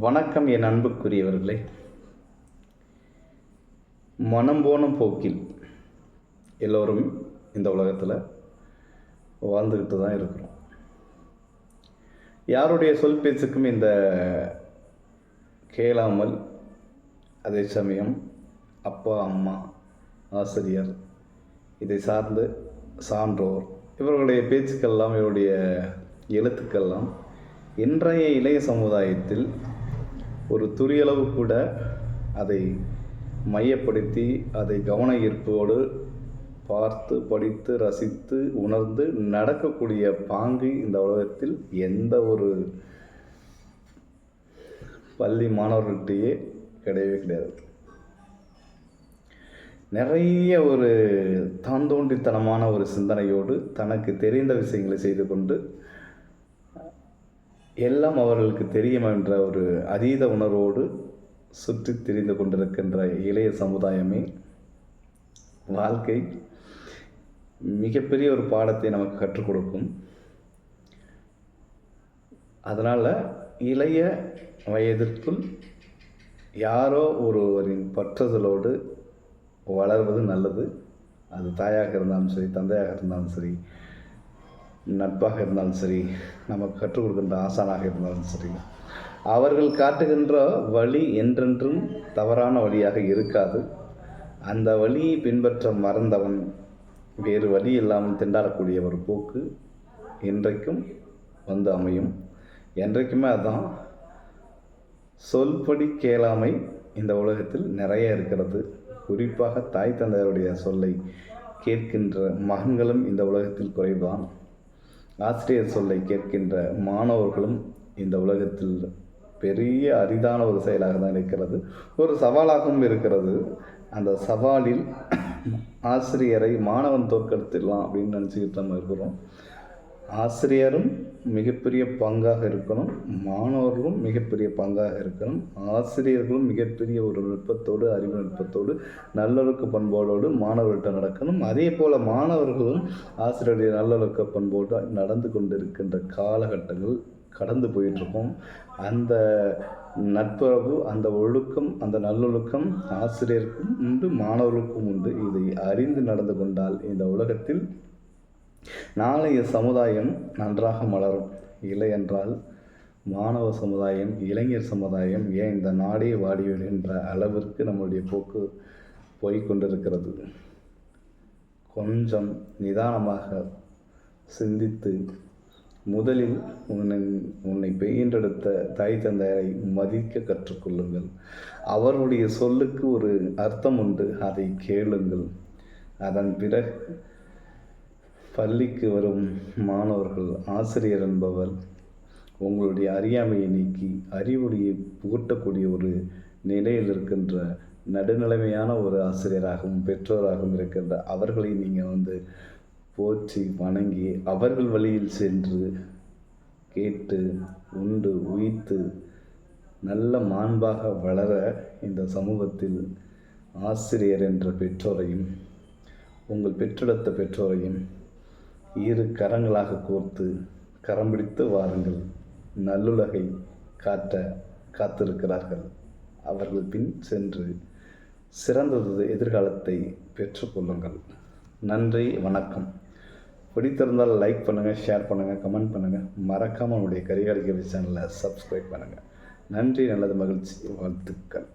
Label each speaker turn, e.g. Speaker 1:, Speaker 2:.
Speaker 1: வணக்கம் என் அன்புக்குரியவர்களே. மனம் போன போக்கில் எல்லோரும் இந்த உலகத்தில் வாழ்ந்துக்கிட்டு தான் இருக்கிறோம். யாருடைய சொல் பேச்சுக்கும் இந்த கேளாமல் அதே சமயம் அப்பா அம்மா ஆசிரியர் இதை சார்ந்து சான்றோர் இவர்களுடைய பேச்சுக்கெல்லாம் இவருடைய எழுத்துக்கெல்லாம் இன்றைய இளைய சமுதாயத்தில் ஒரு துரியளவு கூட அதை மையப்படுத்தி அதை கவன ஈர்ப்போடு பார்த்து படித்து ரசித்து உணர்ந்து நடக்கக்கூடிய பாங்கு இந்த உலகத்தில் எந்த ஒரு பள்ளி மாணவர்கள்கிட்டயே கிடையவே கிடையாது. நிறைய ஒரு தாந்தோண்டித்தனமான ஒரு சிந்தனையோடு தனக்கு தெரிந்த விஷயங்களை செய்து கொண்டு எல்லாம் அவர்களுக்கு தெரியும் என்ற ஒரு அதீத உணர்வோடு சுற்றி திரிந்து கொண்டிருக்கின்ற இளைய சமுதாயமே வாழ்க்கை மிகப்பெரிய ஒரு பாடத்தை நமக்கு கற்றுக் கொடுக்கும். அதனால் இளைய வயதிற்குள் யாரோ ஒருவரின் பற்றுதலோடு வளர்வது நல்லது. அது தாயாக இருந்தாலும் சரி தந்தையாக இருந்தாலும் சரி நட்பாக இருந்தாலும் சரி நமக்கு கற்றுக் கொடுக்கின்ற ஆசானாக இருந்தாலும் சரி அவர்கள் காட்டுகின்ற வழி என்றென்றும் தவறான வழியாக இருக்காது. அந்த வழியை பின்பற்ற மறந்தவன் வேறு வழி இல்லாமல் திண்டாடக்கூடிய ஒரு போக்கு இன்றைக்கும் வந்து அமையும். என்றைக்குமே அதுதான் சொல்படி கேளாமை இந்த உலகத்தில் நிறைய இருக்கிறது. குறிப்பாக தாய் தந்தையருடைய சொல்லை கேட்கின்ற மகன்களும் இந்த உலகத்தில் குறைவுதான். ஆசிரியர் சொல்லை கேட்கின்ற மாணவர்களும் இந்த உலகத்தில் பெரிய அரிதான ஒரு செயலாக தான் இருக்கிறது. ஒரு சவாலாகவும் இருக்கிறது. அந்த சவாலில் ஆசிரியரை மாணவன் தோற்கடித்திடலாம் அப்படின்னு நினச்சிக்கிட்டு நம்ம இருக்கிறோம். ஆசிரியரும் மிகப்பெரிய பங்காக இருக்கணும். மாணவர்களும் மிகப்பெரிய பங்காக இருக்கணும். ஆசிரியர்களும் மிகப்பெரிய ஒரு நுட்பத்தோடு அறிவு நுட்பத்தோடு நல்லொழுக்க பண்போடோடு மாணவர்கள்ட்ட நடக்கணும். அதே போல் மாணவர்களும் ஆசிரியருடைய நல்லொழுக்க பண்போடு நடந்து கொண்டிருக்கின்ற காலகட்டங்கள் கடந்து போயிட்டுருக்கோம். அந்த நட்புறவு அந்த ஒழுக்கம் அந்த நல்லொழுக்கம் ஆசிரியருக்கும் உண்டு மாணவர்களுக்கும் உண்டு. இதை அறிந்து நடந்து கொண்டால் இந்த உலகத்தில் நாளைய சமுதாயம் நன்றாக மலரும். இல்லை என்றால் மாணவ சமுதாயம் இளைஞர் சமுதாயம் ஏன் இந்த நாடே வாடிவிடுகின்ற அளவிற்கு நம்முடைய போக்கு போய்கொண்டிருக்கிறது கொஞ்சம் நிதானமாக சிந்தித்து முதலில் உன்னை உன்னை பெயின்றெடுத்த தாய் தந்தையரை மதிக்க கற்றுக்கொள்ளுங்கள். அவருடைய சொல்லுக்கு ஒரு அர்த்தம் உண்டு. அதை கேளுங்கள். அதன் பிறகு பள்ளிக்கு வரும் மாணவர்கள் ஆசிரியர் என்பவர் உங்களுடைய அறியாமையை நீக்கி அறிவுடையை புகட்டக்கூடிய ஒரு நிலையில் இருக்கின்ற நடுநிலைமையான ஒரு ஆசிரியராகவும் பெற்றோராகவும் இருக்கின்ற அவர்களை நீங்கள் வந்து போற்றி வணங்கி அவர்கள் வழியில் சென்று கேட்டு உண்டு உயித்து நல்ல மாண்பாக வளர இந்த சமூகத்தில் ஆசிரியர் என்ற பெற்றோரையும் உங்கள் பெற்றெடுத்த பெற்றோரையும் இரு கரங்களாக கோர்த்து கரம் பிடித்து வாருங்கள். நல்லுலகை காட்ட காத்திருக்கிறார்கள். அவர்கள் பின் சென்று சிறந்தது எதிர்காலத்தை பெற்றுக்கொள்ளுங்கள் நன்றி வணக்கம். பிடித்திருந்தால் லைக் பண்ணுங்கள் ஷேர் பண்ணுங்கள் கமெண்ட் பண்ணுங்கள் மறக்காமல் உங்களுடைய கரிகாலிக்கவி சேனலை சப்ஸ்கிரைப் பண்ணுங்கள் நன்றி நல்லது மகிழ்ச்சி வாழ்த்துக்கள்.